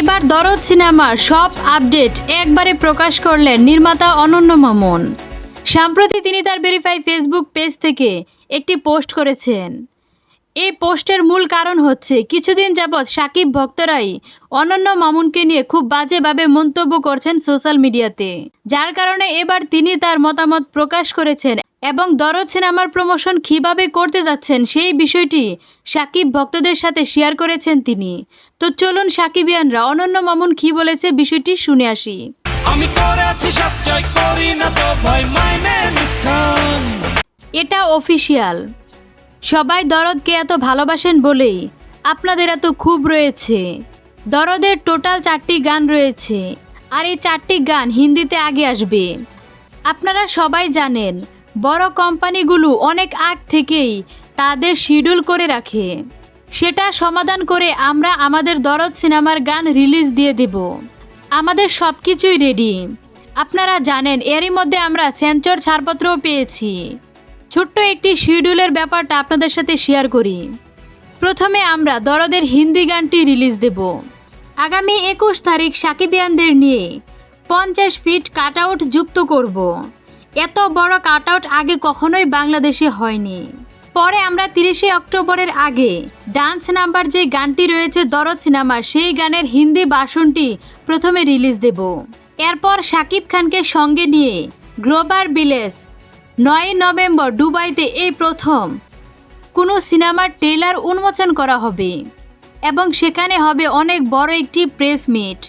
এবার দরদ সিনেমার সব আপডেট একবারে প্রকাশ করলেন নির্মাতা অনন্য মামুন। সম্প্রতি তিনি তার ভেরিফাই ফেসবুক পেজ থেকে একটি পোস্ট করেছেন। এই পোস্টের মূল কারণ হচ্ছে কিছুদিন যাবৎ সাকিব ভক্তরাই অনন্য মামুনকে নিয়ে খুব বাজেভাবে মন্তব্য করছেন সোশ্যাল মিডিয়াতে। যার কারণে এবার তিনি তার মতামত প্রকাশ করেছেন এবং দরদ সিনেমার প্রমোশন কীভাবে করতে যাচ্ছেন সেই বিষয়টি সাকিব ভক্তদের সাথে শেয়ার করেছেন তিনি। তো চলুন সাকিবিয়ানরা অনন্য মামুন কি বলেছে বিষয়টি শুনে আসি। আমি করে আছি সব জয় করি না তো ভয় মাই নেম ইজ খান এটা অফিসিয়াল সবাই দরদকে এত ভালোবাসেন বলেই আপনাদের এত খুব রয়েছে। দরদের টোটাল চারটি গান রয়েছে, আর এই চারটি গান হিন্দিতে আগে আসবে। আপনারা সবাই জানেন, বড় কোম্পানিগুলো অনেক আগ থেকেই তাদের শিডিউল করে রাখে। সেটা সমাধান করে আমরা আমাদের দরদ সিনেমার গান রিলিজ দিয়ে দেব। আমাদের সব কিছুই রেডি। আপনারা জানেন, এরই মধ্যে আমরা সেন্সর ছাড়পত্রও পেয়েছি। ছোট্ট একটি শিডিউলের ব্যাপারটা আপনাদের সাথে শেয়ার করি। প্রথমে আমরা দরদের হিন্দি গানটি রিলিজ দেব। আগামী একুশ তারিখ সাকিবিয়ানদের নিয়ে পঞ্চাশ ফিট কাটআউট যুক্ত করব। এত বড় কাটআউট আগে কখনোই বাংলাদেশে হয়নি। পরে আমরা তিরিশে অক্টোবরের আগে ডান্স নাম্বার যে গানটি রয়েছে দরদ সিনেমার, সেই গানের হিন্দি বাসনটি প্রথমে রিলিজ দেব। এরপর শাকিব খানকে সঙ্গে নিয়ে গ্লোবাল ভিলেজ নয় নভেম্বর দুবাইতে এই প্রথম। কোনো সিনেমার ট্রেলার উন্মোচন করা হবে এবং সেখানে হবে অনেক বড় একটি প্রেস মিট।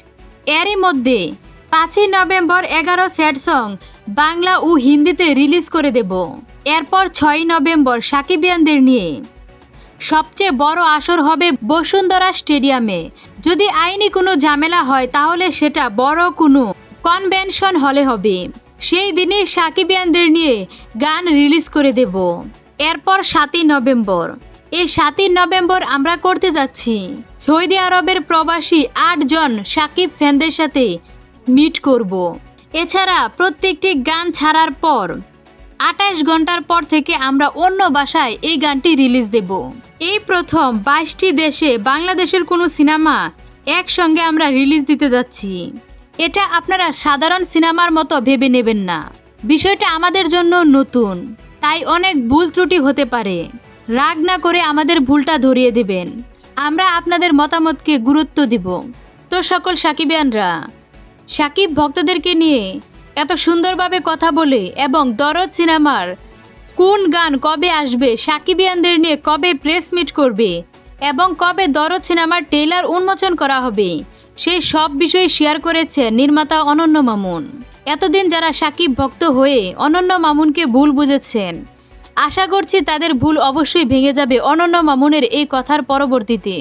এরই মধ্যে পাঁচই নভেম্বর এগারো স্যাড সং বাংলা ও হিন্দিতে রিলিজ করে দেব। এরপর ছয় নভেম্বর সাকিবিয়ানদের নিয়ে। সবচেয়ে বড় আসর হবে বসুন্ধরা স্টেডিয়ামে। যদি আইনি কোনো ঝামেলা হয় তাহলে সেটা বড় কোনো কনভেনশন হলে হবে। সেই দিনে সাকিবিয়ানদের নিয়ে গান রিলিজ করে দেব। এরপর সাতই নভেম্বর। এই সাতই নভেম্বর আমরা করতে যাচ্ছি। সৌদি আরবের প্রবাসী আটজন সাকিব ফ্যানদের সাথে মিট করব। এছাড়া প্রত্যেকটি গান ছাড়ার পর আঠাশ ঘণ্টার পর থেকে আমরা অন্য ভাষায় এই গানটি রিলিজ দেব। এই প্রথম বাইশটি দেশে বাংলাদেশের কোনো সিনেমা একসঙ্গে আমরা রিলিজ দিতে যাচ্ছি। এটা আপনারা সাধারণ সিনেমার মতো ভেবে নেবেন না। বিষয়টা আমাদের জন্য নতুন, তাই অনেক ভুল ত্রুটি হতে পারে। রাগ না করে আমাদের ভুলটা ধরিয়ে দেবেন। আমরা আপনাদের মতামতকে গুরুত্ব দিব। তো সকল সাকিবিয়ানরা, সাকিব ভক্তদেরকে নিয়ে এত সুন্দরভাবে কথা বলে এবং দরদ সিনেমার কোন গান কবে আসবে, সাকিবিয়ানদের নিয়ে কবে প্রেস মিট করবে এবং কবে দরদ সিনেমার ট্রেলার উন্মোচন করা হবে সেই সব বিষয়ে শেয়ার করেছে নির্মাতা অনন্য মামুন। এতদিন যারা সাকিব ভক্ত হয়ে অনন্য মামুনকে ভুল বুঝেছেন, আশা করছি তাদের ভুল অবশ্যই ভেঙে যাবে অনন্য মামুনের এই কথার পরবর্তীতে।